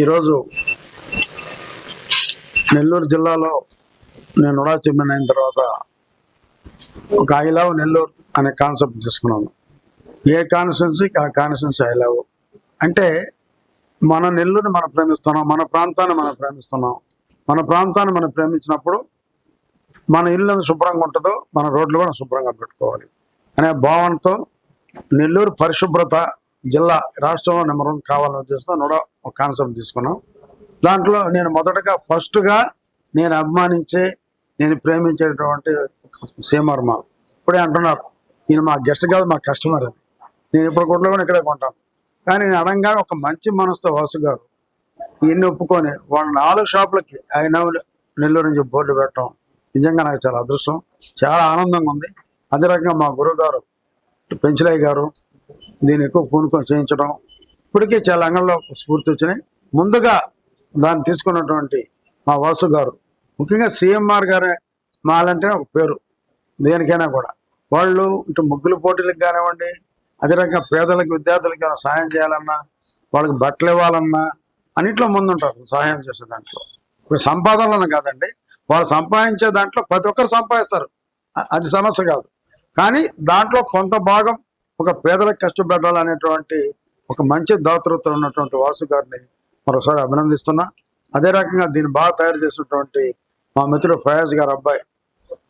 ఈరోజు నెల్లూరు జిల్లాలో నేను ఉడా చైర్మన్ అయిన తర్వాత ఒక ఐ లవ్ నెల్లూరు అనే కాన్సెప్ట్ తీసుకున్నాను. ఏ కాన్స్టిట్యున్సీకి ఆ కాన్స్టిట్యున్సీ ఐ లవ్. అంటే మన నెల్లూరుని మనం ప్రేమిస్తున్నాం మన ప్రాంతాన్ని మనం ప్రేమిస్తున్నాం. మన ప్రాంతాన్ని మనం ప్రేమించినప్పుడు మన ఇల్లు శుభ్రంగా ఉంటుందో మన రోడ్లు కూడా శుభ్రంగా పెట్టుకోవాలి అనే భావనతో నెల్లూరు పరిశుభ్రత జిల్లా రాష్ట్రంలో నెంబర్ వన్ కావాలని ఉద్దేశంతో కూడా ఒక కాన్సెప్ట్ తీసుకున్నాం. దాంట్లో నేను మొదటగా ఫస్ట్గా నేను అభిమానించే నేను ప్రేమించేటటువంటి సీమర్మ ఇప్పుడే అంటున్నారు నేను మా గెస్ట్ కాదు మా కస్టమర్ అని. నేను ఇప్పుడు కొట్లో కూడా ఇక్కడే కొంటాను. కానీ నేను అడంగానే ఒక మంచి మనసుతో వాసు గారు ఈయన్ని ఒప్పుకొని వాళ్ళ నాలుగు షాపులకి ఆయన నెల్లూరు నుంచి బోర్డు పెట్టడం నిజంగా నాకు చాలా అదృష్టం. చాలా ఆనందంగా ఉంది. అదే రకంగా మా గురువు గారు పెంచలయ్య గారు దీన్ని ఎక్కువ పూనుకొని చేయించడం ఇప్పటికే చాలా అంగంలో స్ఫూర్తి వచ్చినాయి. ముందుగా దాన్ని తీసుకున్నటువంటి మా వాసు గారు ముఖ్యంగా సిఎంఆర్ గారే మాలంటే ఒక పేరు దేనికైనా కూడా. వాళ్ళు ఇటు ముగ్గుల పోటీలకు కానివ్వండి అదే రకంగా పేదలకు విద్యార్థులకు ఏమైనా సహాయం చేయాలన్నా వాళ్ళకి బట్టలు ఇవ్వాలన్నా అన్నింటిలో ముందుంటారు సహాయం చేసే దాంట్లో. ఇప్పుడు సంపాదనలను కాదండి వాళ్ళు సంపాదించే దాంట్లో ప్రతి ఒక్కరు సంపాదిస్తారు. అది సమస్య కాదు. కానీ దాంట్లో కొంత భాగం ఒక పేదలకు కష్టపెట్టాలనేటువంటి ఒక మంచి దాతృత్వం ఉన్నటువంటి వాసు గారిని మరోసారి అభినందిస్తున్నా. అదే రకంగా దీన్ని బాగా తయారు చేసినటువంటి మా మిత్రుడు ఫయాజ్ గారు అబ్బాయి.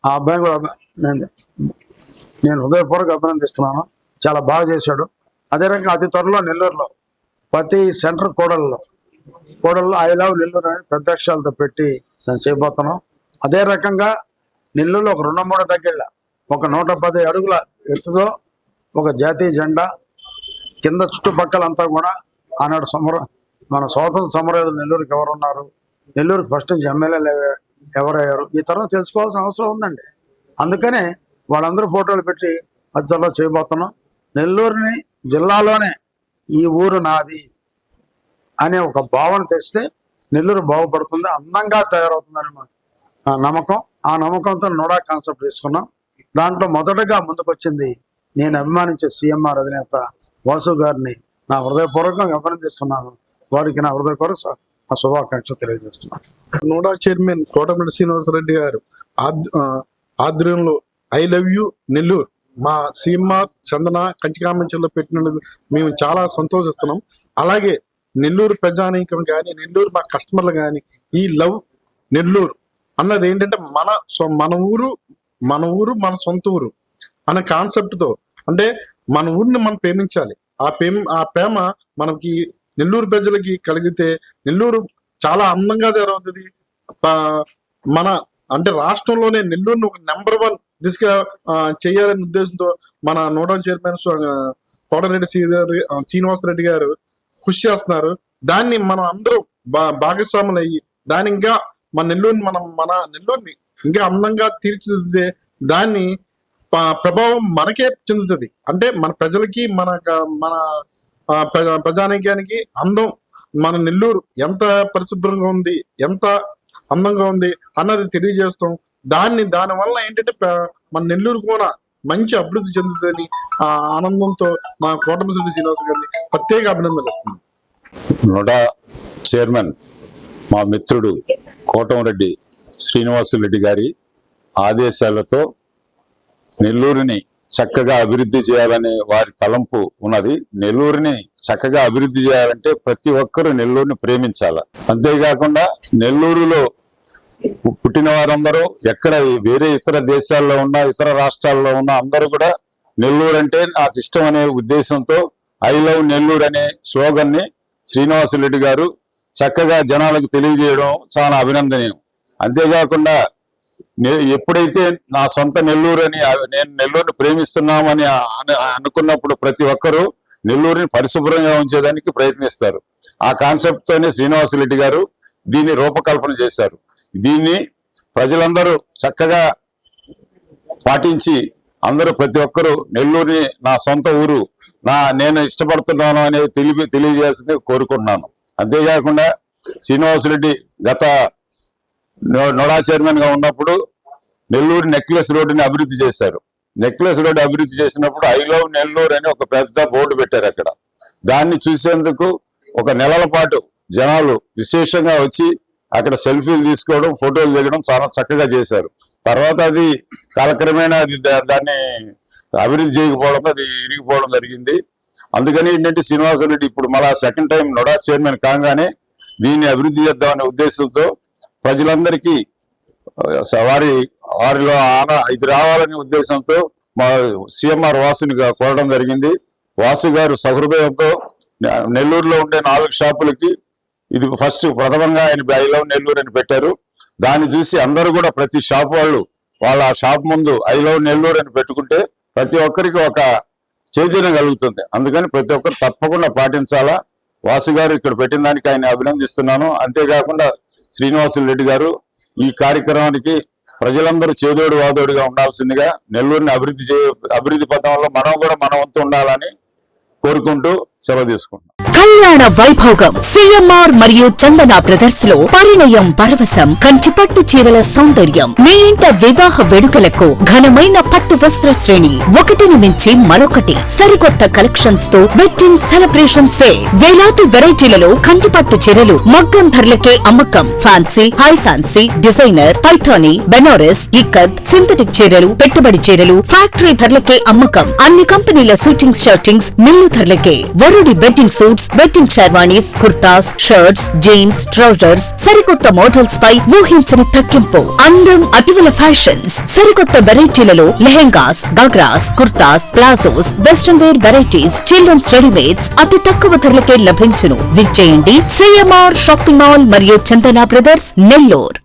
ఆ అబ్బాయిని కూడా నేను నేను హృదయపూర్వక అభినందిస్తున్నాను. చాలా బాగా చేశాడు. అదే రకంగా అతి త్వరలో నెల్లూరులో ప్రతి సెంటర్ కోడల్లో కోడల్లో ఐ లవ్ నెల్లూరు అనేది పెద్ద అక్షరాలతో పెట్టి దాన్ని చేయబోతున్నాం. అదే రకంగా నెల్లూరులో ఒక రెండు మూడు దగ్గర ఒక నూట పది అడుగుల ఎత్తుతో ఒక జాతీయ జెండా కింద చుట్టుపక్కలంతా కూడా ఆనాడు సమర మన స్వాతంత్ర సమరయోధులు నెల్లూరుకి ఎవరున్నారు? నెల్లూరుకి ఫస్ట్ నుంచి ఎమ్మెల్యేలు ఎవరయ్యారు? ఈ తర్వాత తెలుసుకోవాల్సిన అవసరం ఉందండి. అందుకనే వాళ్ళందరూ ఫోటోలు పెట్టి అది త్వరలో చేయబోతున్నాం. నెల్లూరుని జిల్లాలోనే ఈ ఊరు నాది అనే ఒక భావన తెస్తే నెల్లూరు బాగుపడుతుంది అందంగా తయారవుతుందని నా నమ్మకం. ఆ నమ్మకంతో నోడా కాన్సెప్ట్ తీసుకున్నాం. దాంట్లో మొదటగా ముందుకొచ్చింది నేను అభిమానించే సీఎంఆర్ అధినేత వాసు గారిని నా హృదయపూర్వకంగా అభినందిస్తున్నాను. వారికి నా హృదయపూర్వక నా శుభాకాంక్ష తెలియజేస్తున్నాను. నోడా చైర్మన్ కోటమిటి శ్రీనివాసరెడ్డి గారు ఆధ్వర్యంలో ఐ లవ్ యూ నెల్లూరు. మా సీఎంఆర్ చందన కంచికామంచంలో పెట్టినందుకు మేము చాలా సంతోషిస్తున్నాం. అలాగే నెల్లూరు ప్రజానీకం కానీ నెల్లూరు మా కస్టమర్లు కానీ ఈ లవ్ నెల్లూరు అన్నది ఏంటంటే మన మన ఊరు మన ఊరు మన సొంత ఊరు. అనే కాన్సెప్ట్తో అంటే మన ఊరిని మనం ప్రేమించాలి. ఆ ప్రేమ ఆ ప్రేమ మనకి నెల్లూరు ప్రజలకి కలిగితే నెల్లూరు చాలా అందంగా జరుగుతుంది మన అంటే రాష్ట్రంలోనే నెల్లూరుని ఒక నెంబర్ వన్ దిశగా చేయాలనే ఉద్దేశంతో మన నోడల్ చైర్మన్ కోటరెడ్డి శ్రీధర్ ఆ, శ్రీనివాసరెడ్డి గారు కృషి చేస్తున్నారు. దాన్ని మనం అందరూ బా భాగస్వాములు అయ్యి దాని ఇంకా మన నెల్లూరుని మనం మన నెల్లూరుని ఇంకా అందంగా తీర్చిదిద్దే దాన్ని ప్రభావం మనకే చెందుతుంది. అంటే మన ప్రజలకి మన మన ప్రజా- ప్రజానీకానికి అందం. మన నెల్లూరు ఎంత పరిశుభ్రంగా ఉంది ఎంత అందంగా ఉంది అన్నది తెలియజేస్తాం. దాన్ని దాని వల్ల ఏంటంటే మన నెల్లూరు కూడా మంచి అభివృద్ధి చెందుతుందని ఆ ఆనందంతో మా కోటమిశ్రెడ్డి శ్రీనివాస్ గారిని ప్రత్యేక అభినందనలు ఇస్తుంది నోడా చైర్మన్ మా మిత్రుడు కోటంరెడ్డి శ్రీనివాసులరెడ్డి గారి ఆదేశాలతో నెల్లూరుని చక్కగా అభివృద్ధి చేయాలనే వారి తలంపు ఉన్నది. నెల్లూరుని చక్కగా అభివృద్ధి చేయాలంటే ప్రతి ఒక్కరూ నెల్లూరుని ప్రేమించాల. అంతేకాకుండా నెల్లూరులో పుట్టిన వారందరూ ఎక్కడ వేరే ఇతర దేశాల్లో ఉన్న ఇతర రాష్ట్రాల్లో ఉన్న అందరూ కూడా నెల్లూరు అంటే నాకు ఇష్టం అనే ఉద్దేశంతో ఐ లవ్ నెల్లూరు అనే స్లోగన్ని శ్రీనివాసరెడ్డి గారు చక్కగా జనాలకు తెలియజేయడం చాలా అభినందనీయం. అంతేకాకుండా ఎప్పుడైతే నా సొంత నెల్లూరు అని నేను నెల్లూరుని ప్రేమిస్తున్నామని అనుకున్నప్పుడు ప్రతి ఒక్కరూ నెల్లూరుని పరిశుభ్రంగా ఉంచేదానికి ప్రయత్నిస్తారు. ఆ కాన్సెప్ట్ తోనే శ్రీనివాసరెడ్డి గారు దీన్ని రూపకల్పన చేశారు. దీన్ని ప్రజలందరూ చక్కగా పాటించి అందరూ ప్రతి ఒక్కరూ నెల్లూరుని నా సొంత ఊరు నా నేను ఇష్టపడుతున్నాను అనేది తెలిపి తెలియజేసింది కోరుకుంటున్నాను. అంతేకాకుండా శ్రీనివాసరెడ్డి గత నోడా చైర్మన్గా ఉన్నప్పుడు నెల్లూరు నెక్లెస్ రోడ్డుని అభివృద్ధి చేశారు. నెక్లెస్ రోడ్డు అభివృద్ధి చేసినప్పుడు ఐ లవ్ నెల్లూరు అని ఒక పెద్ద బోర్డు పెట్టారు అక్కడ. దాన్ని చూసేందుకు ఒక నెలల పాటు జనాలు విశేషంగా వచ్చి అక్కడ సెల్ఫీలు తీసుకోవడం ఫోటోలు దిగడం చాలా చక్కగా చేశారు. తర్వాత అది కాలక్రమేణా అది దాన్ని అభివృద్ధి చేయకపోవడం అది ఇరిగిపోవడం జరిగింది. అందుకని ఏంటంటే శ్రీనివాసరెడ్డి ఇప్పుడు మళ్ళా సెకండ్ టైం నొడా చైర్మన్ కాగానే దీన్ని అభివృద్ధి చేద్దామనే ఉద్దేశంతో ప్రజలందరికీ వారి వారిలో ఆన ఇది రావాలనే ఉద్దేశంతో మా సిఎంఆర్ వాసుని కోరడం జరిగింది. వాసు గారు సహృదయంతో నెల్లూరులో ఉండే నాలుగు షాపులకి ఇది ఫస్ట్ ప్రథమంగా ఆయన ఐ లవ్ నెల్లూరు అని పెట్టారు. దాన్ని చూసి అందరూ కూడా ప్రతి షాప్ వాళ్ళు వాళ్ళ షాప్ ముందు ఐ లవ్ నెల్లూరు అని పెట్టుకుంటే ప్రతి ఒక్కరికి ఒక చైతన్యం కలుగుతుంది. అందుకని ప్రతి ఒక్కరు తప్పకుండా పాటించాలా. వాసు గారు ఇక్కడ పెట్టిన దానికి ఆయన అభినందిస్తున్నాను. అంతేకాకుండా శ్రీనివాసులు రెడ్డి గారు ఈ కార్యక్రమానికి ప్రజలందరూ చేదోడు వాదోడుగా ఉండాల్సిందిగా నెల్లూరుని అభివృద్ధి చే అభివృద్ధి పథంలో మనం కూడా మన వంతు ఉండాలని కోరుకుంటూ సెలవు తీసుకుంటున్నాం. కళ్యాణ వైభోగం సిఎంఆర్ మరియు చందన బ్రదర్స్లో పరిణయం పరవశం కంచిపట్టు చీరల సౌందర్యం మీ ఇంట వివాహ వేడుకలకు ఘనమైన పట్టు వస్త్ర శ్రేణి ఒకటిని మించి మరొకటి. సరికొత్త కలెక్షన్స్తో వెడ్డింగ్ సెలబ్రేషన్ సే వేలాది వెరైటీలలో కంచిపట్టు చీరలు మగ్గం ధరలకే అమ్మకం. Fancy high fancy designer Paithani Banaras ikat synthetic చీరలు పెట్టుబడి చీరలు ఫ్యాక్టరీ ధరలకే అమ్మకం. అన్ని కంపెనీల షూటింగ్స్ షర్టింగ్స్ మిల్లు ధరలకే. వరుడి bedding suits wedding sherwanis kurtas shirts jeans trousers సరికొత్త మోడల్స్ పై ఊహించని తగ్గింపు. అందం అతివల ఫ్యాషన్స్ సరికొత్త వెరైటీలలో lehengas ghagras kurtas palazzos western wear varieties children's readymades అతి తక్కువ ధరలకే లభించును. విచ్చేయండి. సిఎంఆర్ షాపింగ్ మాల్ మరియు చందనా బ్రదర్స్ నెల్లూర్.